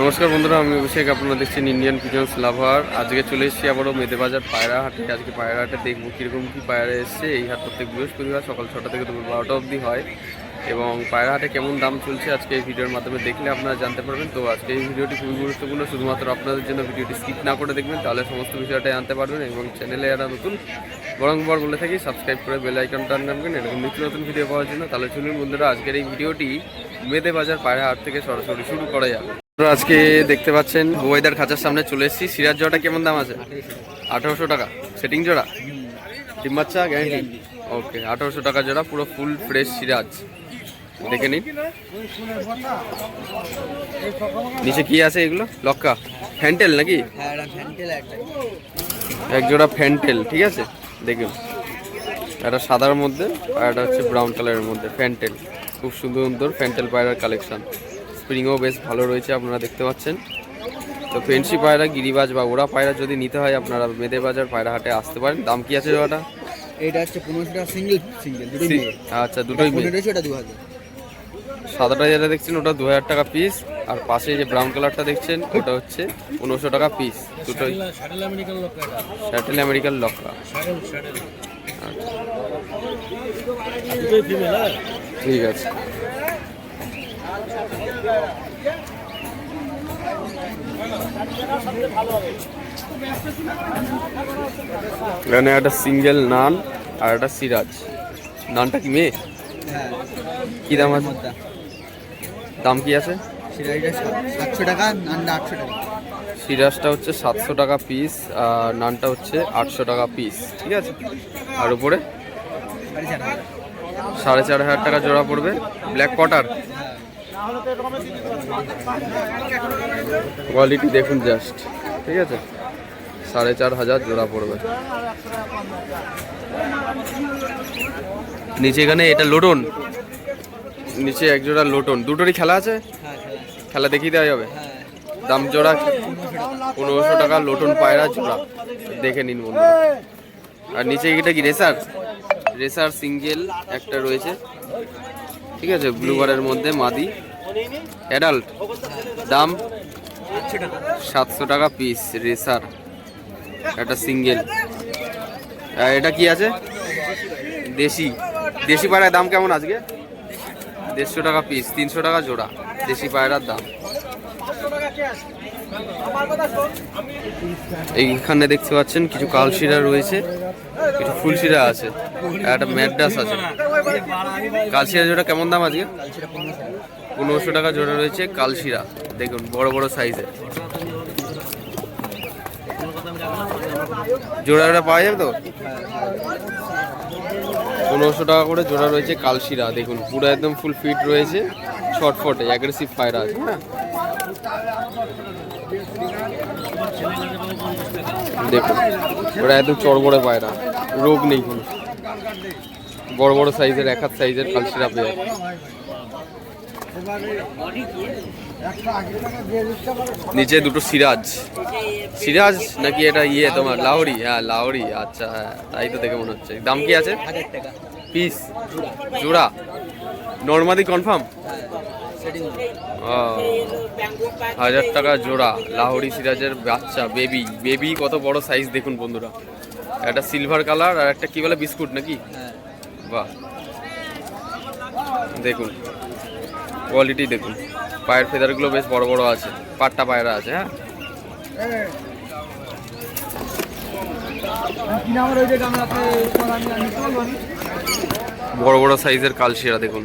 নমস্কার বন্ধুরা, আমি অভিষেক, আপনারা দেখছেন ইন্ডিয়ান পিজন্স লাভার আজকে চলে এসেছি আবারও মেদে বাজার পায়রা হাটে। আজকে পায়রা হাটে দেখব কীরকম কী পায়রা এসছে। এই হাট প্রত্যেক বৃহস্পতিবার সকাল ছটা থেকে দুপুর বারোটা অবধি হয়। এবং পায়রা হাটে কেমন দাম চলছে আজকে এই ভিডিওর মাধ্যমে দেখলে আপনারা জানতে পারবেন। তো আজকে এই ভিডিওটি খুবই গুরুত্বপূর্ণ, শুধুমাত্র আপনাদের জন্য ভিডিওটি স্কিপ না করে দেখবেন, তাহলে সমস্ত বিষয়টা জানতে পারবেন। এবং চ্যানেলে যারা নতুন, বরংবার বলে থাকি সাবস্ক্রাইব করে বেল আইকনটা রাখবেন এরকম নিত্য নতুন ভিডিও পাওয়ার জন্য তাহলে চলুন বন্ধুরা, আজকের এই ভিডিওটি মেদে বাজার পায়রা হাট থেকে সরাসরি শুরু করা যাবে আজকে দেখতে পাচ্ছেন বুবাইদার খাঁচার সামনে চলে এসেছি। সিরাজ জোড়াটা কেমন দাম আছে? আঠারোশো টাকা। সেটিং জোড়া? ডিম বাচ্চা গ্যারান্টি ওকে আঠারোশো টাকা জোড়া পুরো ফুল ফ্রেশ সিরাজ। দেখে নিন। নিচে কি আছে এগুলো? লক্কা? ফ্যান্টেল নাকি? হ্যাঁ এক জোড়া ফ্যান্টেল ঠিক আছে? দেখুন। একটা সাদার মধ্যে আর একটা হচ্ছে ব্রাউন কালারের মধ্যে ফ্যান্টেল। খুব সুন্দর সুন্দর ফ্যান্টেল পায়রার কালেকশন স্প্রিংও বেশ ভালো রয়েছে আপনারা দেখতে পাচ্ছেন। তো ফেন্সি পায়রা গিরিবাজ বা ওরা পায়রা যদি নিতে হয় আপনারা মেদে বাজার পায়রা হাটে আসতে পারেন। দাম কি আছে জোড়াটা? এটা হচ্ছে পনেরোশো টাকা সিঙ্গেল সিঙ্গেল দুটোই আচ্ছা দুটোই পনেরোশো এটা দু হাজার সাদাটা যেটা দেখছেন ওটা দু হাজার টাকা পিস আর পাশে যে ব্রাউন কালারটা দেখছেন ওটা হচ্ছে পনেরোশো টাকা পিস দুটোই স্যাটেল আমেরিকান আচ্ছা। হ্যাঁ? ঠিক আছে। এখানে একটা সিঙ্গেল নান আর একটা সিরাজ। নানটা কি মেয়ে? কি দাম আছে? দাম কি আছে? সেটা এটা সাত- সাতশো টাকা নানটা আটশো টাকা। সিরাজটা হচ্ছে সাতশো টাকা পিস আর নানটা হচ্ছে আটশো টাকা পিস ঠিক আছে? আর উপরে? সাড়ে চার হাজার। সাড়ে চার হাজার টাকা জোড়া পড়বে। ব্ল্যাক কটার কোয়ালিটি দেখুন জাস্ট ঠিক আছে? সাড়ে চার হাজার জোড়া পড়বে। নিচে এখানে এটা লোটন। নিচে এক জোড়া লোটন। দুটোরই খেলা আছে? খেলা দেখিয়ে দেওয়া যাবে। দাম জোড়া পনেরোশো টাকা লোটন পায়রা জোড়া। দেখে নিন বন্ধু আর নিচে এটা কি রেসার? রেসার সিঙ্গেল, একটা রয়েছে। ঠিক আছে, ব্লু বারের মধ্যে মাদি। অ্যাডাল্ট, দাম সাতশো টাকা পিস রেসার, একটা সিঙ্গেল। এটা কি আছে? দেশি। দেশি পায়রার দাম কেমন আজকে? দেড়শো টাকা পিস তিনশো টাকা জোড়া। দেশি পায়রার দাম। এইখানে দেখতে পাচ্ছেন, কিছু কালশিরা রয়েছে। কিছু ফুলশিরা আছে, একটা ম্যাডাস আছে। কালশিরা জোড়া কেমন দাম আজকে? পনেরোশো টাকা জোড়া রয়েছে কালশিরা, দেখুন বড় বড় সাইজের জোড়া জোড়া পাওয়া যাবে তো? পনেরোশো টাকা করে জোড়া রয়েছে কালশিরা, দেখুন পুরো একদম ফুল ফিট রয়েছে ছটফটে অ্যাগ্রেসিভ ফায়ার আছে হ্যাঁ। দেখুন ওরা একদম চড়বড়ে পায়রা রোগ নেই কোনো। বড় বড় সাইজের এক হাত সাইজের কালশিরা পেয়ে। নিচে দুটো সিরাজ। সিরাজ নাকি এটা ইয়ে তোমার লাহরি? হ্যাঁ লাহরি আচ্ছা হ্যাঁ তাই তো দেখে মনে হচ্ছে। দাম কি আছে? পিস। জোড়া। নর্মাদি কনফার্ম? হাজার টাকা জোড়া লাহোরি সিরাজের বাচ্চা বেবি বেবি কত বড় সাইজ দেখুন বন্ধুরা। একটা সিলভার কালার আর একটা কি বলে বিস্কুট নাকি? হ্যাঁ। বাহ। দেখুন কোয়ালিটি দেখুন। পায়ের ফেদারগুলো বেশ বড় বড় আছে পাট্টা পায়রা আছে হ্যাঁ। বড় বড় সাইজের কালশিরা দেখুন।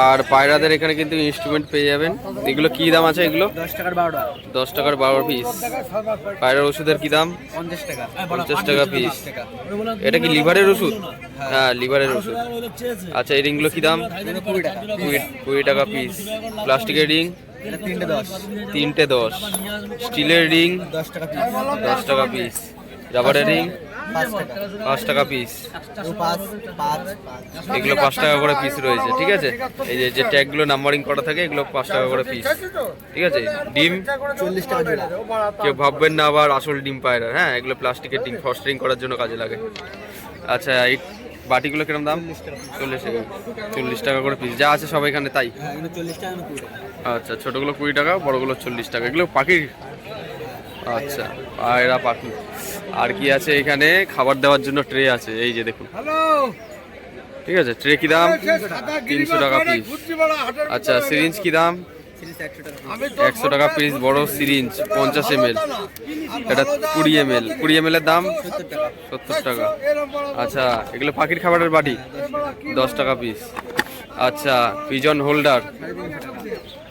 আর পায়রাদের এখানে কিন্তু ইনস্ট্রুমেন্ট পেয়ে যাবেন। এগুলো কি দাম আছে এগুলো? দশ টাকার বারোটা দশ টাকার বারো পিস পায়রার ওষুধের কি দাম? পঞ্চাশ টাকা। পঞ্চাশ টাকা পিস এটা কি লিভারের ওষুধ? হ্যাঁ লিভারের ওষুধ। আচ্ছা এই রিংগুলো কি দাম? কুড়ি টাকা। পিস প্লাস্টিকের রিং? তিনটে দশ। স্টিলের রিং? দশ টাকা পিস দশ টাকা পিস রাবারের রিং? পাঁচ টাকা। পিস এগুলো পাঁচ টাকা করে পিস রয়েছে ঠিক আছে? এই যে যে ট্যাগগুলো নাম্বারিং করা থাকে এগুলো পাঁচ টাকা করে পিস ঠিক আছে? ডিম? চল্লিশ টাকা কেউ ভাববেন না আবার আসল ডিম পায়রা হ্যাঁ এগুলো প্লাস্টিকের ডিম ফস্টারিং করার জন্য কাজে লাগে। আচ্ছা এই বাটিগুলো কিরম দাম? চল্লিশ টাকা। চল্লিশ টাকা। করে পিস যা আছে সব এখানে তাই? হ্যাঁ আচ্ছা ছোটগুলো কুড়ি টাকা বড়গুলো চল্লিশ টাকা। এগুলো পাখির? আচ্ছা পায়রা পাখি। আর কি আছে এখানে? খাবার দেওয়ার জন্য ট্রে আছে। এই যে দেখুন। ঠিক আছে? ট্রে কি দাম? তিনশো টাকা পিস আচ্ছা সিরিঞ্জ কি দাম? একশো টাকা। পিস বড় সিরিঞ্জ পঞ্চাশ এম এল এটা কুড়ি এম এল কুড়ি এম এর দাম? সত্তর টাকা। সত্তর টাকা। আচ্ছা এগুলো পাখির খাবারের বাটি? দশ টাকা পিস আচ্ছা পিজন হোল্ডার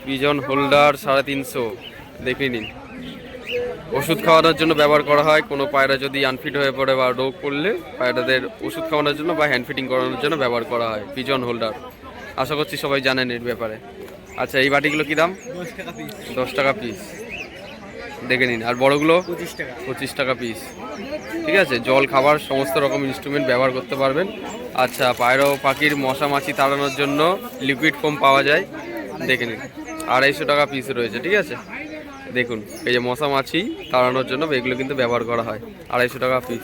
পিজন হোল্ডার সাড়ে তিনশো। দেখে নিন। ওষুধ খাওয়ানোর জন্য ব্যবহার করা হয়। কোনো পায়রা যদি আনফিট হয়ে পড়ে বা রোগ করলে পায়রাদের ওষুধ খাওয়ানোর জন্য বা হ্যান্ড ফিটিং করানোর জন্য ব্যবহার করা হয় পিজন হোল্ডার আশা করছি সবাই জানেন এর ব্যাপারে। আচ্ছা এই বাটিগুলো কী দাম? দশ টাকা পিস দশ টাকা পিস দেখে নিন আর বড়গুলো? পঁচিশ টাকা। পঁচিশ টাকা পিস ঠিক আছে জল খাবার সমস্ত রকম ইনস্ট্রুমেন্ট ব্যবহার করতে পারবেন। আচ্ছা পায়রা ও পাখির মশা মাছি তাড়ানোর জন্য লিকুইড ফোম পাওয়া যায়। দেখে নিন আড়াইশো টাকা পিস রয়েছে ঠিক আছে? দেখুন, এই যে মশা মাছি তাড়ানোর জন্য এগুলো কিন্তু ব্যবহার করা হয়, আড়াইশো টাকা পিস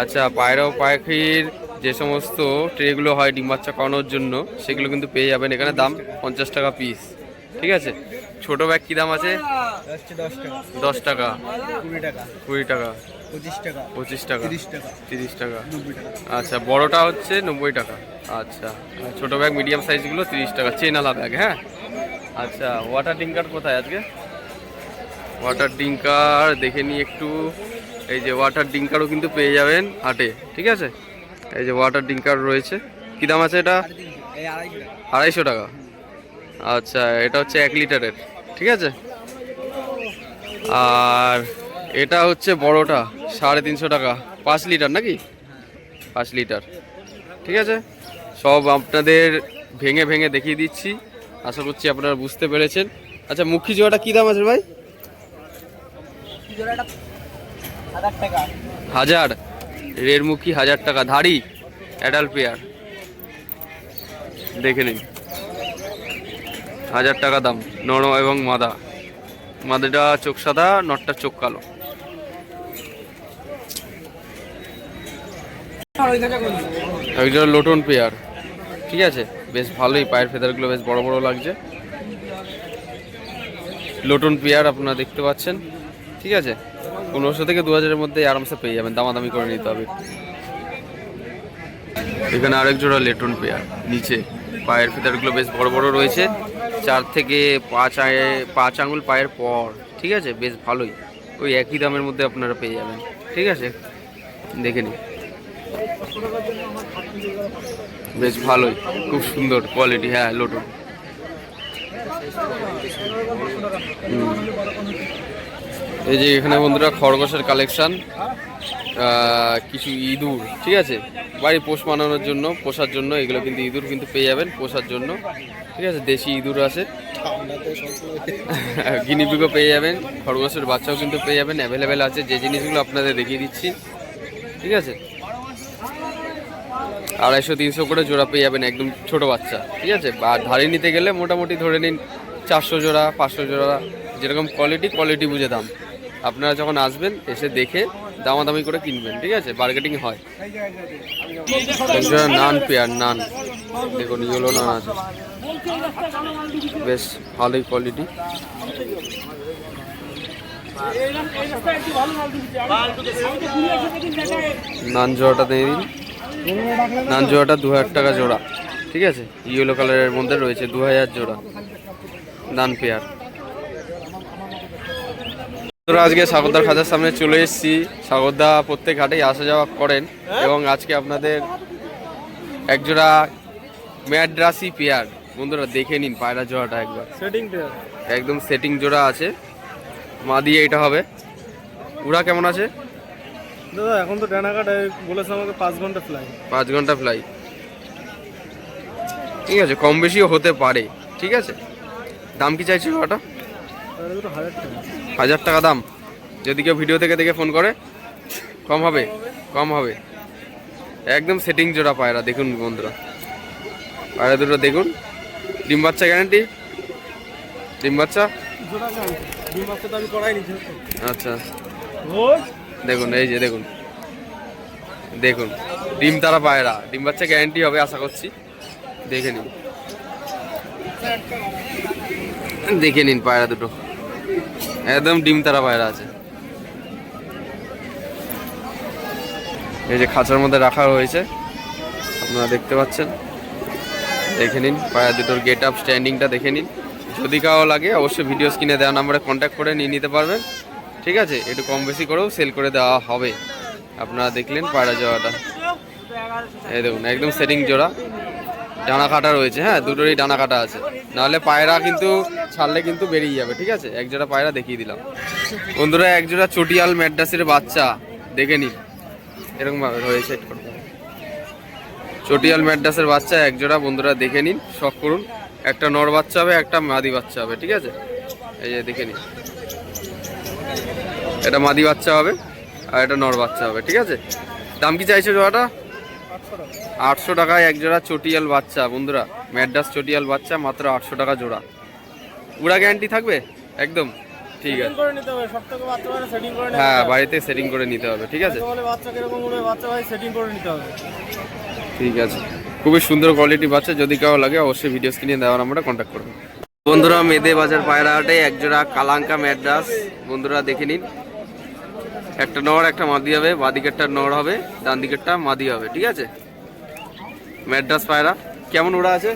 আচ্ছা পায়রা পাখির যে সমস্ত ট্রেগুলো হয়, ডিম বাচ্চা করানোর জন্য, সেগুলো কিন্তু পেয়ে যাবেন। এখানে দাম পঞ্চাশ টাকা পিস ঠিক আছে? ছোট ব্যাগ কী দাম আছে? দশ টাকা। কুড়ি টাকা। পঁচিশ টাকা। তিরিশ টাকা। আচ্ছা বড়টা হচ্ছে নব্বই টাকা। আচ্ছা ছোটো ব্যাগ মিডিয়াম সাইজগুলো তিরিশ টাকা। চেনালা ব্যাগ হ্যাঁ? আচ্ছা ওয়াটার ডিঙ্কার কোথায় আজকে? ওয়াটার ডিঙ্কার দেখে নিই একটু। এই যে ওয়াটার ডিঙ্কারও কিন্তু পেয়ে যাবেন হাটে, ঠিক আছে? এই যে ওয়াটার ডিঙ্কার রয়েছে। কী দাম আছে এটা? আড়াইশো টাকা। আচ্ছা এটা হচ্ছে এক লিটারের, ঠিক আছে? আর এটা হচ্ছে বড়টা, সাড়ে তিনশো টাকা। পাঁচ লিটার নাকি? পাঁচ লিটার, ঠিক আছে? সব আপনাদের ভেঙে ভেঙে দেখিয়ে দিচ্ছি। আশা করছি আপনারা বুঝতে পেরেছেন। আচ্ছা মুখী জোয়াটা কী দাম আছে ভাই? জোড়াটা হাজার টাকা। হাজার? রেড়মুখী হাজার টাকা। ধাড়ি? অ্যাডাল্ট পেয়ার দেখে নিন। হাজার টাকা দাম। নর এবং মাদা। মাদাটা চোখ সাদা নটটার চোখ কালো। একটা লোটন পেয়ার ঠিক আছে? বেশ ভালোই। পায়ের ফেদারগুলো বেশ বড় বড় লাগছে। লোটন পেয়ার আপনারা দেখতে পাচ্ছেন। ঠিক আছে? পনেরোশো থেকে দু হাজারের মধ্যে আরামসে পেয়ে যাবেন, দামাদামি করে নিতে হবে। এখানে আরেক জোড়া লেটন পেয়ার, নিচে পায়ের ফেদারগুলো বেশ বড় বড় রয়েছে। চার থেকে পাঁচ আয়ে- পাঁচ আঙুল পায়ের পর, ঠিক আছে? বেশ ভালোই। ওই একই দামের মধ্যে আপনারা পেয়ে যাবেন, ঠিক আছে? দেখে নিন। বেশ ভালোই, খুব সুন্দর কোয়ালিটি হ্যাঁ লোটন হুম। এই যে এখানে বন্ধুরা খরগোশের কালেকশান কিছু ইঁদুর, ঠিক আছে? বাড়ি পোষ মানানোর জন্য, পোষার জন্য, এগুলো কিন্তু ইঁদুর কিন্তু পেয়ে যাবেন পোষার জন্য, ঠিক আছে? দেশি ইঁদুর আছে। গিনিপিগও পেয়ে যাবেন, খরগোশের বাচ্চাও কিন্তু পেয়ে যাবেন অ্যাভেলেবেল আছে, যে জিনিসগুলো আপনাদের দেখিয়ে দিচ্ছি, ঠিক আছে? আড়াইশো, তিনশো করে জোড়া পেয়ে যাবেন একদম ছোট বাচ্চা, ঠিক আছে? আর ধারে নিতে গেলে মোটামুটি ধরে নিন চারশো জোড়া, পাঁচশো জোড়া, যেরকম কোয়ালিটি কোয়ালিটি বুঝে দাম। আপনারা যখন আসবেন, এসে দেখে দামাদামি করে কিনবেন, ঠিক আছে? বার্গেটিং হয়। নান, পেয়ার নান। দেখুন ইয়েলো নান আছে। বেশ, ভালোই কোয়ালিটি নান জোড়াটা দিয়ে দিন। নান জোড়াটা দু হাজার টাকা জোড়া, ঠিক আছে? ইয়েলো কালারের মধ্যে রয়েছে দু হাজার জোড়া। নান, পেয়ার। তোরা আজকে সাগরদার খাজার সামনে চলে এসেছি। সাগরদা প্রত্যেক ঘাটেই আসা যাওয়া করেন এবং আজকে আপনাদের একজোড়া ম্যাড্রাসি পেয়ার। বন্ধুরা দেখে নিন পায়রা জোড়াটা একবার। সেটিং একদম সেটিং জোড়া আছে। মা দিয়ে এটা হবে। উড়া কেমন আছে? দাদা এখন তো ডানাঘাট বলেছে আমাকে পাঁচ ঘণ্টা ফ্লাই পাঁচ ঘণ্টা ফ্লাই ঠিক আছে কম বেশিও হতে পারে। ঠিক আছে। দাম কি চাইছিল ওটা হাজার টাকা দাম। যদি কেউ ভিডিও থেকে দেখে ফোন করে, কম হবে কম হবে। একদম সেটিং জোড়া পায়রা, দেখুন বন্ধুরা। পায়রা দুটো দেখুন। ডিম বাচ্চা গ্যারান্টি ডিম বাচ্চা? আচ্ছা। দেখুন, এই যে দেখুন। দেখুন, ডিম তারা পায়রা। ডিম বাচ্চা গ্যারান্টি হবে, আশা করছি। দেখে নিন। দেখে নিন পায়রা দুটো। একদম ডিম তারা পায়রা আছে। এই যে খাঁচার মধ্যে রাখা হয়েছে আপনারা দেখতে পাচ্ছেন। দেখে নিন, পায়রা দুটোর গেট আপ স্ট্যান্ডিংটা দেখে নিন। যদি কারও লাগে, অবশ্যই ভিডিও স্ক্রিনে দেওয়া নাম্বারে কন্ট্যাক্ট করে নিয়ে নিতে পারবেন। ঠিক আছে, একটু কম বেশি করেও সেল করে দেওয়া হবে। আপনারা দেখলেন পায়রা জোড়াটা। এই দেখুন, একদম সেটিং জোড়া। ডানা কাটা রয়েছে হ্যাঁ দুটোরই ডানা কাটা আছে। নাহলে পায়রা কিন্তু ছাড়লে কিন্তু বেরিয়ে যাবে, ঠিক আছে? এক জোড়া পায়রা দেখিয়ে দিলাম। বন্ধুরা, এক জোড়া চটিয়াল ম্যাড্রাসের বাচ্চা, দেখে নিন, এরকমভাবে রয়েছে। চটিয়াল ম্যাড্রাসের বাচ্চা, এক জোড়া, বন্ধুরা, দেখে নিন, শখ করুন। একটা নর বাচ্চা হবে, একটা মাদি বাচ্চা হবে, ঠিক আছে? এই যে দেখে নিন। এটা মাদি বাচ্চা হবে, আর এটা নর বাচ্চা হবে, ঠিক আছে? দাম কি চাইছো জোড়াটা? আটশো টাকায় এক জোড়া চটিয়াল বাচ্চা বন্ধুরা। ম্যাড্রাস চটিয়াল বাচ্চা মাত্র আটশো টাকা জোড়া। উড়া গ্যারান্টি থাকবে? একদম। ঠিক আছে। হ্যাঁ বাড়িতে সেটিং করে নিতে হবে ঠিক আছে? ঠিক আছে। খুবই সুন্দর কোয়ালিটি বাচ্চা যদি কারও লাগে অবশ্যই ভিডিও স্ক্রিনে দেওয়া নাম্বারে কন্ট্যাক্ট করবেন বন্ধুরা মেদে বাজার পায়রা হাটে একজোড়া কালাঙ্কা ম্যাড্রাস। বন্ধুরা দেখে নিন। একটা নড় একটা মাদি হবে বাদিকেরটা নড় হবে ডান দিকেরটা মাদি হবে ঠিক আছে? ম্যাড্রাস পায়রা। কেমন উড়া আছে?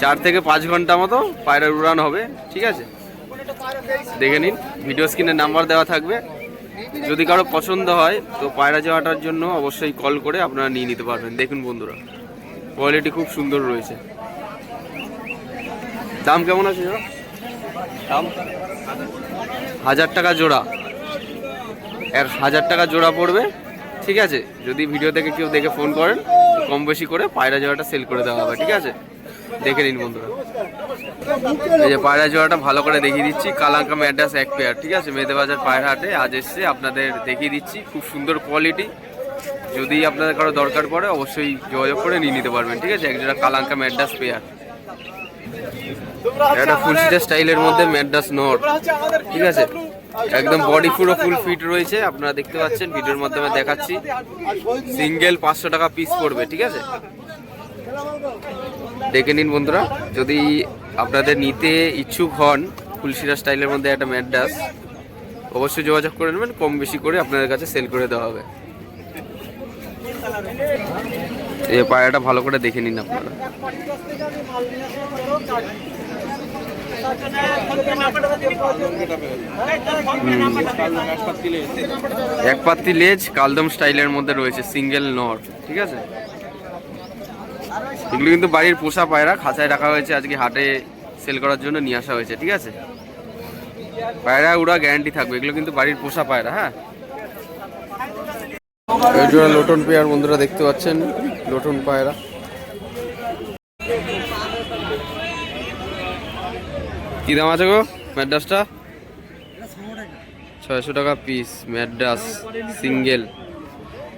চার থেকে পাঁচ ঘণ্টা মতো পায়রার উড়ান হবে, ঠিক আছে? দেখে নিন ভিডিও স্ক্রিনে নাম্বার দেওয়া থাকবে। যদি কারও পছন্দ হয়, তো পায়রা যাওয়াটার জন্য অবশ্যই কল করে আপনারা নিয়ে নিতে পারবেন। দেখুন বন্ধুরা কোয়ালিটি খুব সুন্দর রয়েছে। দাম কেমন আছে দাম? হাজার টাকা জোড়া। এক হাজার টাকা জোড়া পড়বে ঠিক আছে? যদি ভিডিও থেকে কেউ দেখে ফোন করেন কম বেশি করে পায়রা জোড়াটা সেল করে দেওয়া হবে, ঠিক আছে? দেখে নিন বন্ধুরা। এই যে পায়রা জোড়াটা ভালো করে দেখিয়ে দিচ্ছি। কালাঙ্কা ম্যাড্রাস এক পেয়ার ঠিক আছে? মেদেবাজার পায়রা হাটে আজ এসছে, আপনাদের দেখিয়ে দিচ্ছি। খুব সুন্দর কোয়ালিটি যদি আপনাদের কারও দরকার পড়ে, অবশ্যই যোগাযোগ করে নিয়ে নিতে পারবেন, ঠিক আছে? একজোড়া কালাঙ্কা ম্যাড্রাস পেয়ার একটা ফুলসিটা স্টাইলের মধ্যে ম্যাড্রাস নট ঠিক আছে? একদম বডি পুরো ফুল ফিট রয়েছে আপনারা দেখতে পাচ্ছেন ভিডিওর মাধ্যমে দেখাচ্ছি। সিঙ্গেল পাঁচশো টাকা পিস পড়বে ঠিক আছে? দেখে নিন বন্ধুরা যদি আপনাদের নিতে ইচ্ছুক হন ফুলশিরা স্টাইলের মধ্যে একটা ম্যাড্রাস অবশ্যই যোগাযোগ করে নেবেন কম বেশি করে আপনাদের কাছে সেল করে দেওয়া হবে। এই পায়রাটা ভালো করে দেখে নিন আপনারা। এক পাত্তি লেজ কালদম স্টাইলের মধ্যে রয়েছে, সিঙ্গেল নর, ঠিক আছে? এগুলো কিন্তু বাড়ির পোষা পায়রা, খাঁচায় রাখা হয়েছে আজকে, হাটে সেল করার জন্য নিয়ে আসা হয়েছে, ঠিক আছে? পায়রা উড়া গ্যারান্টি থাকবে, এগুলো কিন্তু বাড়ির পোষা পায়রা হ্যাঁ? লোটন পেয়ার বন্ধুরা দেখতে পাচ্ছেন, লোটন পায়রা। কি দাম আছে গো ম্যাড্রাসটা? ছয়শো টাকা পিস ম্যাড্রাস সিঙ্গেল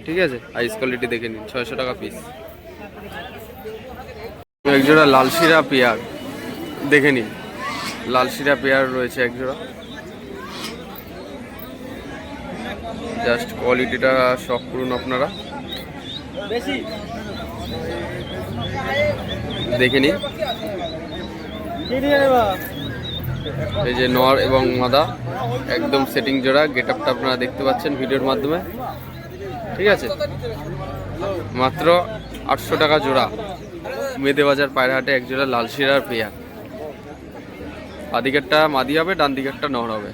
ঠিক আছে? আইস কোয়ালিটি দেখে নিন, ছয়শো টাকা পিস একজোড়া লালশিরা পেয়ার, দেখে নিন। লালশিরা পেয়ার রয়েছে একজোড়া। জাস্ট কোয়ালিটিটা শখ করুন আপনারা। দেখে নিন। এই যে নর এবং মাদা, একদম সেটিং জোড়া গেট আপটা আপনারা দেখতে পাচ্ছেন ভিডিওর মাধ্যমে। ঠিক আছে? মাত্র আটশো টাকা জোড়া। মেদে বাজার পায়রাহাটে এক জোড়া লাল শিরার পেয়ার। বাদিকেরটা মাদি হবে ডান দিকেরটা নর হবে।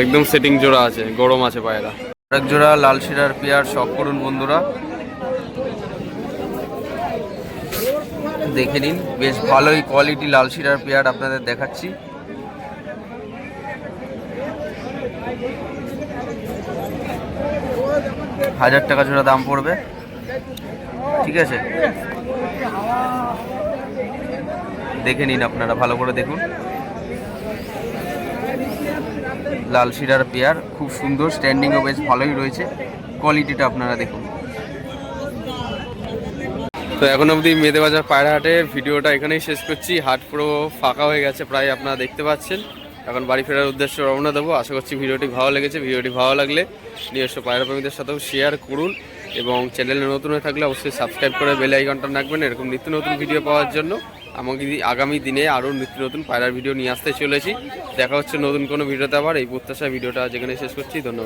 একদম সেটিং জোড়া আছে, গরম আছে পায়রা। এক জোড়া লাল শিরার পেয়ার, শখ করুন বন্ধুরা। দেখে নিন। বেশ ভালোই কোয়ালিটি লাল শিরার পেয়ার আপনাদের দেখাচ্ছি। হাজার টাকা জোড়া দাম পড়বে। ঠিক আছে? দেখে নিন আপনারা, ভালো করে দেখুন। লাল শিরার পেয়ার, খুব সুন্দর স্ট্যান্ডিংও বেশ ভালোই রয়েছে। কোয়ালিটিটা আপনারা দেখুন। তো এখন অবধি মেদেবাজার পায়রা হাটের ভিডিওটা এখানেই শেষ করছি। হাট পুরো ফাঁকা হয়ে গেছে, প্রায় আপনারা দেখতে পাচ্ছেন। এখন বাড়ি ফেরার উদ্দেশ্যে রওনা দেবো। আশা করছি ভিডিওটি ভালো লেগেছে। ভিডিওটি ভালো লাগলে নিজস্ব পায়রা প্রেমীদের সাথেও শেয়ার করুন এবং চ্যানেলে নতুন হয়ে থাকলে অবশ্যই সাবস্ক্রাইব করে বেল আইকনটা রাখবেন এরকম নিত্য নতুন ভিডিও পাওয়ার জন্য। আমাকে আগামী দিনে আরও নিত্য নতুন পায়রার ভিডিও নিয়ে আসতে চলেছি। দেখা হচ্ছে নতুন কোনো ভিডিওতে আবার। এই প্রত্যাশা ভিডিওটা যেখানে শেষ করছি। ধন্যবাদ।